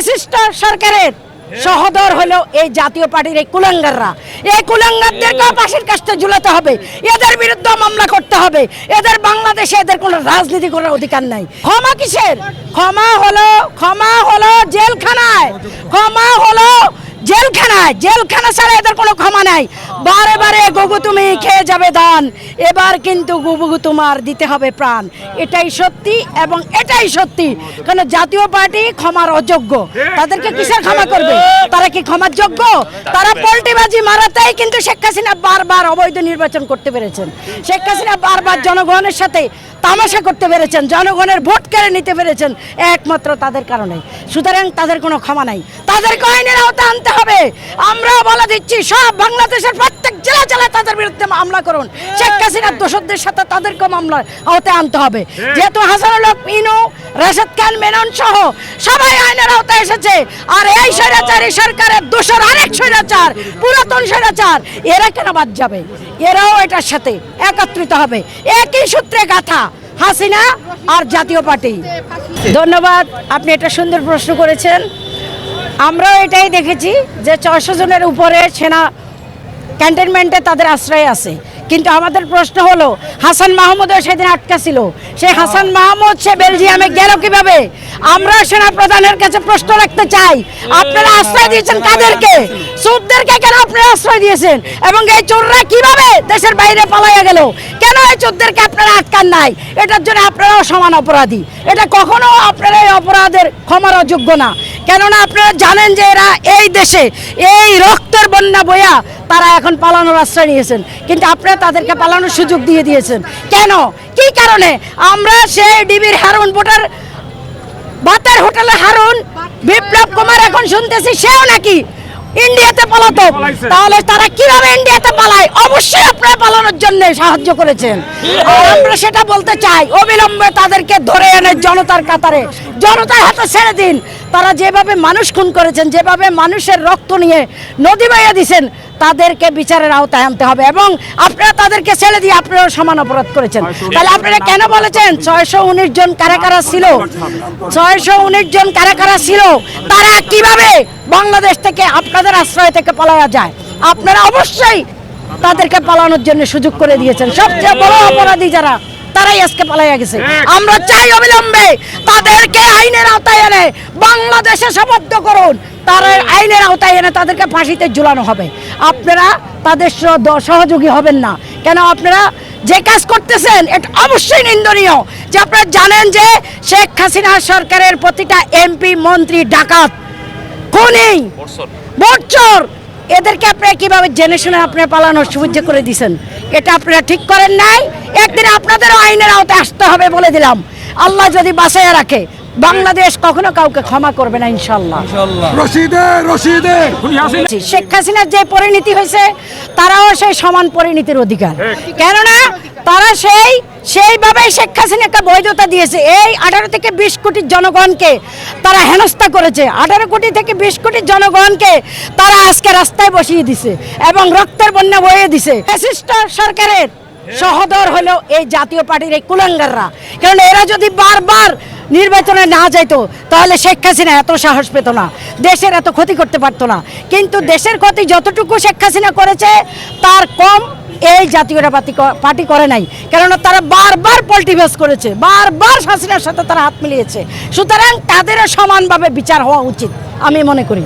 Fascist সরকারের সহদর হলো এই জাতীয় পার্টির এই কুলাঙ্গাররা। এই কুলাঙ্গারদেরকে পাশের কাছটা ঝুলাতে হবে। এদের বিরুদ্ধে মামলা করতে হবে। এদের বাংলাদেশে এদের কোনো রাজনীতি করার অধিকার নাই। ক্ষমা কিসের? ক্ষমা হলো ক্ষমা হলো জেলখানায়। ক্ষমা হলো জেলখানায়। জেলখানা ছাড়া এদের কোনো ক্ষমা নাই। বারে বারে গুগু তুমি খেয়ে যাবে দান এবার কিন্তু গুবুগু তোমার দিতে হবে প্রাণ। এটাই সত্যি এবং এটাই সত্যি। কারণ জাতীয় পার্টি ক্ষমার অযোগ্য। তাদেরকে কিসের ক্ষমা করবে? তারা কি ক্ষমার যোগ্য? তারা পল্টিবাজি মারাতেই কিন্তু শেখ হাসিনা বারবার অবৈধ নির্বাচন করতে পেরেছেন। শেখ হাসিনা বারবার জনগণের সাথে তামাশা করতে পেরেছেন। জনগণের ভোট কেড়ে নিতে পেরেছেন। একমাত্র তাদের কারণে। সুতরাং তাদের কোনো ক্ষমা নাই। তাদেরকে আইনের আওতা আনতে হবে। আমরা বলে দিচ্ছি, সব বাংলাদেশের প্রত্যেক জেলা জেলায় তাদের বিরুদ্ধে মামলা করুন। শেখ হাসিনার দোষরদের সাথে তাদেরকে মামলার আওতায় আনতে হবে। যেহেতু হাসানুল হক ইনু রাশেদ খান মেনন সহ সবাই আইনের আওতায় এসেছে। আর এই স্বৈরাচারী সরকারের দোষর আরেক স্বৈরাচার পুরাতন স্বৈরাচার এরা কেন বাদ যাবে? এরাও এটার সাথে একত্রিত হবে। একই সূত্রে গাথা হাসিনা আর জাতীয় পার্টি। ধন্যবাদ আপনি এটা সুন্দর প্রশ্ন করেছেন। আমরাও এটাই দেখেছি যে ছয়শো জনের উপরে সেনা ক্যান্টনমেন্টে তাদের আশ্রয় আছে। কিন্তু আমাদের প্রশ্ন হলো হাসান মাহমুদও সেদিন আটকা ছিল। সে হাসান মাহমুদ সে বেলজিয়ামে গেল কীভাবে? আমরা সেনা প্রধানের কাছে প্রশ্ন রাখতে চাই আপনারা আশ্রয় দিয়েছেন কাদেরকে? চোরদেরকে কেন আপনারা আশ্রয় দিয়েছেন? এবং এই চোররা কীভাবে দেশের বাইরে পালাইয়া গেল? কেন এই চোরদেরকে আপনারা আটকান নাই? এটার জন্য আপনারাও সমান অপরাধী। এটা কখনো আপনারা এই অপরাধের ক্ষমার অযোগ্য না। কেননা আপনারা জানেন যে এরা এই দেশে এই রক্তের বন্যা বইয়া তারা এখন পালানোর আশ্রয় নিয়েছেন। কিন্তু আপনারা তাদেরকে পালানোর সুযোগ দিয়ে দিয়েছেন। কেন? কি কারণে? আমরা সেই ডিবির হারুন, ভোটার বাতের হোটেলে হারুন, বিপ্লব কুমার এখন শুনতেছি, সেও নাকি ইন্ডিয়াতে পালাতো। তাহলে তারা কীভাবে ইন্ডিয়াতে পালায়? অবশ্যই আপনারা পালানোর জন্য সাহায্য করেছেন। আমরা সেটা বলতে চাই অবিলম্বে তাদেরকে ধরে এনে জনতার কাতারে। জনতার হাতে ছেড়ে দিন। তারা যেভাবে মানুষ খুন করেছেন যেভাবে মানুষের রক্ত নিয়ে নদী বাইয়া দিছেন তাদেরকে বিচারের আওতায় আনতে হবে এবং আপনারা তাদেরকে ছেড়ে দিয়ে আপনারাও সমান অপরাধ করেছেন। তাহলে আপনারা কেন বলেছেন ছয়শো উনিশ জন কারা কারা ছিল? ছয়শো উনিশ জন কারা কারা ছিল? তারা কীভাবে বাংলাদেশ থেকে আপনাদের আশ্রয় থেকে পালায়া যায়? আপনারা অবশ্যই তাদেরকে পালানোর জন্য সুযোগ করে দিয়েছেন। সবচেয়ে বড় অপরাধী যারা তারাই আজকে পালাইয়া গেছে। আমরা চাই অবিলম্বে তাদেরকে আইনের আওতায় এনে বাংলাদেশে শপথ করুন। তার আইনের আওতায় এনে তাদেরকে ফাঁসিতে ঝুলানো হবে। আপনারা তাদের সহ- সহযোগী হবেন না। কেন আপনারা যে কাজ করতেছেন এটা অবশ্যই নিন্দনীয়। যে আপনারা জানেন যে শেখ হাসিনা সরকারের প্রতিটা এমপি মন্ত্রী ডাকাত। খুনি বচ্চর এদেরকে আপনারা কীভাবে জেনে শুনে আপনারা পালানোর সুবিধা করে দিয়েছেন এটা আপনারা ঠিক করেন নাই। একদিন আপনাদেরও আইনের আওতায় আসতে হবে বলে দিলাম। আল্লাহ যদি বাঁচাইয়া রাখে বাংলাদেশ কখনো কাউকে ক্ষমা করবে না ইনশাল্লাহ রশিদে রশিদে। শেখ হাসিনার যে পরিণতি হয়েছে তারাও সেই সমান পরিণতির অধিকার। কেননা তারা সেই সেইভাবে শেখ হাসিনাকে বৈধতা দিয়েছে। এই আঠারো থেকে বিশ কোটি জনগণকে তারা হেনস্থা করেছে। আঠারো কোটি থেকে বিশ কোটি জনগণকে তারা আজকে রাস্তায় বসিয়ে দিছে এবং রক্তের বন্যা বয়ে দিছে। সরকারের সহদর হলো এই জাতীয় পার্টির এই কুলাঙ্গাররা। কারণ এরা যদি বারবার নির্বাচনে না যাইতো, তাহলে শেখ হাসিনা এত সাহস পেত না। দেশের এত ক্ষতি করতে পারতো না। কিন্তু দেশের ক্ষতি যতটুকু শেখ হাসিনা করেছে, তার কম এই জাতীয় পার্টি পার্টি করে নাই। কেননা তারা বারবার পল্টিভাস করেছে, বারবার হাসিনার সাথে তারা হাত মিলিয়েছে। সুতরাং তাদেরও সমানভাবে বিচার হওয়া উচিত, আমি মনে করি।